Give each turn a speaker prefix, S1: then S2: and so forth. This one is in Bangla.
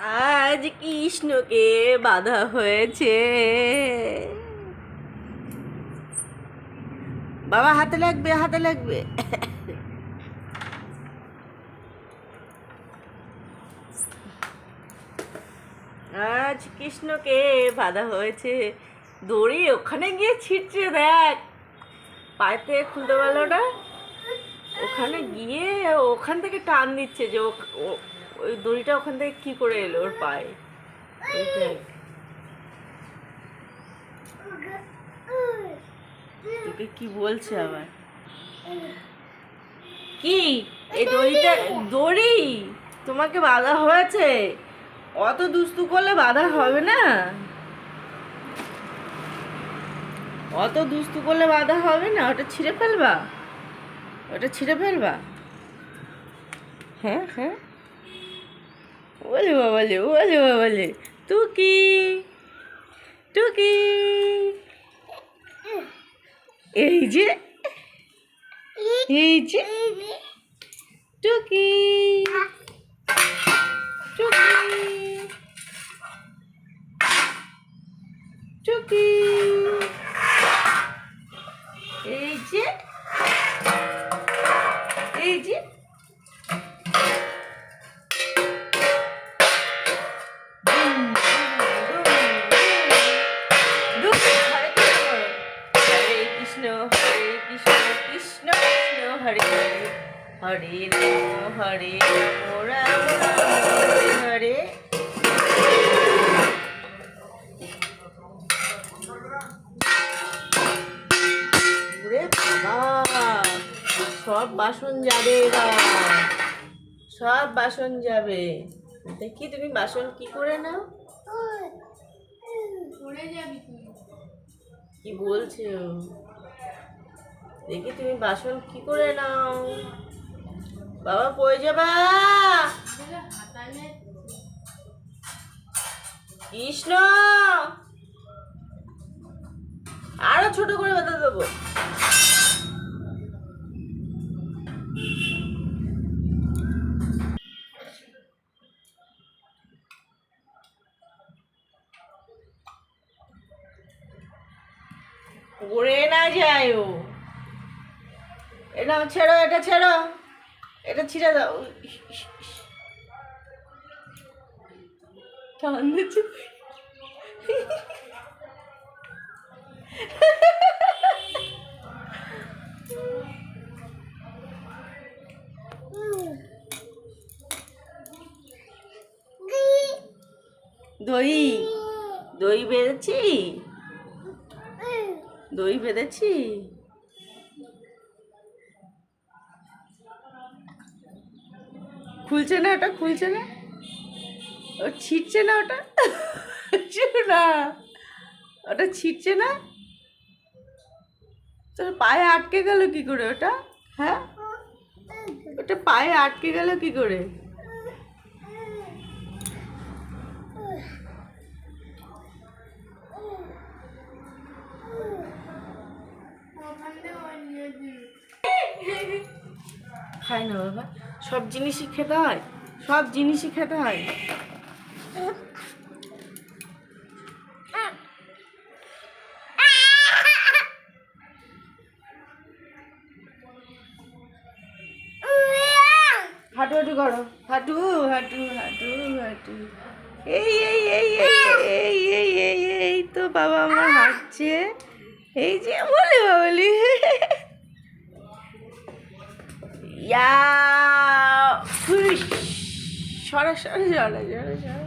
S1: আজ কৃষ্ণকে বাধা হয়েছে বাবা হাতে লাগবে হাতে লাগবে আজ কৃষ্ণকে বাধা হয়েছে দড়ি ওখানে গিয়ে ছিটছে দেখ পায়েতে খুলতে পারলো না ওখানে গিয়ে ওখান থেকে টান দিচ্ছে যে ওই দড়িটা ওখান থেকে কী করে এলো ওর পায়ে তোকে কি বলছে আবার কি এই দড়িটা দড়ি তোমাকে বাধা হয়েছে অত দুস্তু করলে বাধা হবে না অত দুস্তু করলে বাধা হবে না ওটা ছিঁড়ে ফেলবা ওটা ছিঁড়ে ফেলবা হ্যাঁ হ্যাঁ ওলে বাবালে ওলে বাবালে টুকি টুকি এই যে এই যে টুকি কৃষ্ণ হরে কৃষ্ণ কৃষ্ণ কৃষ্ণ হরে হরে রাম হরে রাম হরে হরে সব বাসন যাবে এবার সব বাসন যাবে দেখি তুমি বাসন কি করে নাও কি বলছো দেখি তুমি বাসন কি করে নাও বাবা পড়ে যাবা কৃষ্ণ আরো ছোট করে বাতা দেবো পড়ে না যায় ও এটা ছেড়ো এটা ছেড়ো এটা ছিঁড়ে দাও দই দই বেড়েছি দই বেঁধেছি খুলছে না ওটা খুলছে না ও ছিটছে না ওটা না ওটা ছিটছে না তোর পায়ে আটকে গেল কি করে ওটা হ্যাঁ ওটা পায়ে আটকে গেল কি করে খায় না বাবা সব জিনিসই খেতে হয় সব জিনিসই খেতে হয় হাঁটু হাঁটু করো হাঁটু হাঁটু হাঁটু হাঁটু এই এই এই এই এই এই এই এই তো বাবা আমার হাঁটছে এই যে বলে বলি Ya. Fış. Şöyle şöyle şöyle şöyle şöyle.